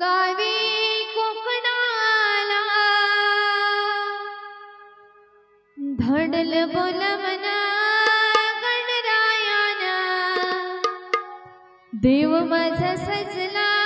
गावी कोकणाला. धडल बोल मना गणरायाना. देव माझा सजला